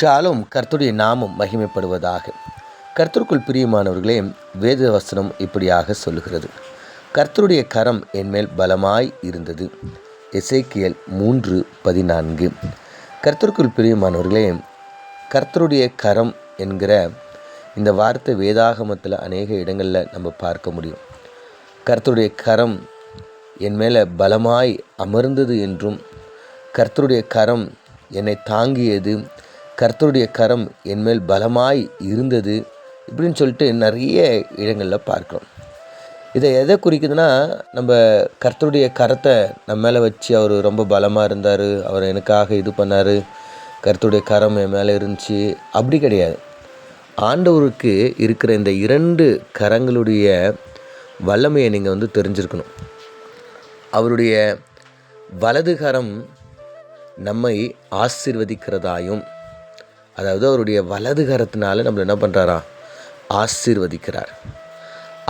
ஷாலும் கர்த்தருடைய நாமம் மகிமைப்படுவதாக. கர்த்தருக்குள் பிரியமானவர்களே வேத வசனம் இப்படியாக சொல்லுகிறது. கர்த்தருடைய கரம் என்மேல் பலமாய் இருந்தது. இசைக்கியல் மூன்று பதினான்கு. கர்த்தருக்குள் பிரியமானவர்களே கர்த்தருடைய கரம் என்கிற இந்த வார்த்தை வேதாகமத்தில் அநேக இடங்களில் நம்ம பார்க்க முடியும். கர்த்தருடைய கரம் என் மேலே பலமாய் அமர்ந்தது என்றும் கர்த்தருடைய கரம் என்னை தாங்கியது கர்த்தருடைய கரம் என்மேல் பலமாய் இருந்தது இப்படின்னு சொல்லிட்டு நிறைய இடங்களில் பார்க்குறோம். இதை எதை குறிக்குதுன்னா நம்ம கர்த்தருடைய கரத்தை நம்ம மேலே வச்சு அவர் ரொம்ப பலமாக இருந்தார் அவர் எனக்காக இது பண்ணார் கர்த்தருடைய கரம் என் மேலே இருந்துச்சு அப்படி கிடையாது. ஆண்டவருக்கு இருக்கிற இந்த இரண்டு கரங்களுடைய வல்லமையை நீங்கள் வந்து தெரிஞ்சிருக்கணும். அவருடைய வலது கரம் நம்மை ஆசிர்வதிக்கிறதாயும் அதாவது அவருடைய வலது கரத்தினால நம்மளை என்ன பண்ணுறாரா ஆசீர்வதிக்கிறார்.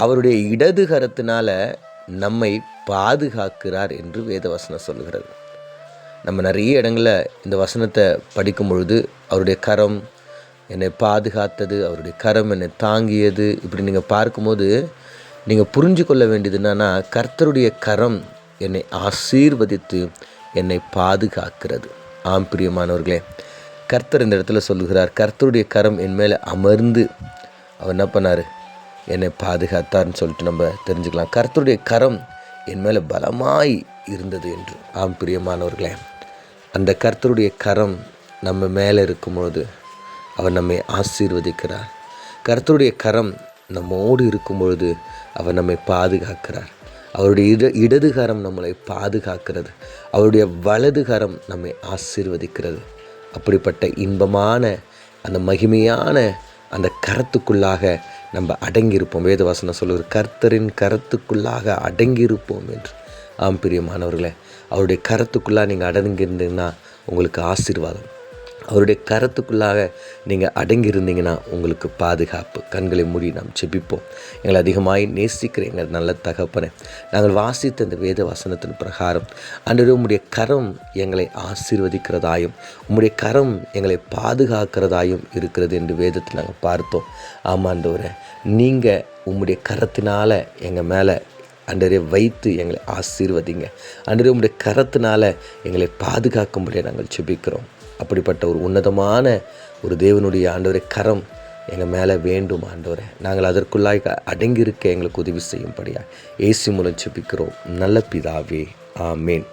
அவருடைய இடது கரத்தினால நம்மை பாதுகாக்கிறார் என்று வேதவசனம் சொல்லுகிறது. நம்ம நிறைய இடங்களில் இந்த வசனத்தை படிக்கும் பொழுது அவருடைய கரம் என்னை பாதுகாத்தது அவருடைய கரம் என்னை தாங்கியது இப்படி நீங்கள் பார்க்கும்போது நீங்கள் புரிஞ்சு கொள்ள வேண்டியது என்னன்னா கர்த்தருடைய கரம் என்னை ஆசீர்வதித்து என்னை பாதுகாக்கிறது. ஆம் பிரியமானவர்களே கர்த்தர் இந்த இடத்துல சொல்லுகிறார் கர்த்தருடைய கரம் என் மேலே அமர்ந்து அவர் என்ன பண்ணார்? என்னை பாதுகாத்தார்னு சொல்லிட்டு நம்ம தெரிஞ்சுக்கலாம். கர்த்தருடைய கரம் என் மேலே பலமாய் இருந்தது என்று. ஆம் பிரியமானவர்களே அந்த கர்த்தருடைய கரம் நம்ம மேலே இருக்கும்பொழுது அவர் நம்மை ஆசீர்வதிக்கிறார். கர்த்தருடைய கரம் நம்மோடு இருக்கும் பொழுது அவர் நம்மை பாதுகாக்கிறார். அவருடைய இட இடது கரம் நம்மளை பாதுகாக்கிறது. அவருடைய வலது கரம் நம்மை ஆசீர்வதிக்கிறது. அப்படிப்பட்ட இன்பமான அந்த மகிமையான அந்த கரத்துக்குள்ளாக நம்ம அடங்கியிருப்போம். வேதவாசனம் சொல்லுவது கர்த்தரின் கரத்துக்குள்ளாக அடங்கியிருப்போம் என்று. ஆம் பிரியமானவர்களே அவருடைய கரத்துக்குள்ளாக நீங்கள் அடங்கியிருந்தீங்கன்னா உங்களுக்கு ஆசீர்வாதம். அவருடைய கரத்துக்குள்ளாக நீங்கள் அடங்கி இருந்தீங்கன்னா உங்களுக்கு பாதுகாப்பு. கண்களை மூடி நாம் செபிப்போம் எங்களை அதிகமாய் நேசிக்கிற எங்கள் நல்ல தகப்பனை நாங்கள் வாசித்த இந்த வேத வசனத்தின் பிரகாரம் அன்று உம்முடைய கரம் எங்களை ஆசீர்வதிக்கிறதாயும் உம்முடைய கரம் எங்களை பாதுகாக்கிறதாயும் இருக்கிறது என்று வேதத்தை நாங்கள் பார்த்தோம். ஆமாண்டவரை நீங்கள் உம்முடைய கரத்தினால் எங்கள் மேலே அன்றரே வைத்து எங்களை ஆசீர்வதிங்க. அன்றரே உங்களுடைய கரத்தினால் எங்களை பாதுகாக்கும்படியாக நாங்கள் செபிக்கிறோம் அப்படிப்பட்ட ஒரு உன்னதமான ஒரு தேவனுடைய ஆண்டவரை கரம் எங்கள் மேலே வேண்டும் ஆண்டவரை. நாங்கள் அதற்குள்ளாய் அடங்கியிருக்க எங்களுக்கு உதவி செய்யும்படியாக ஏசி மூலம் செபிக்கிறோம் நல்ல பிதாவே. ஆமேன்.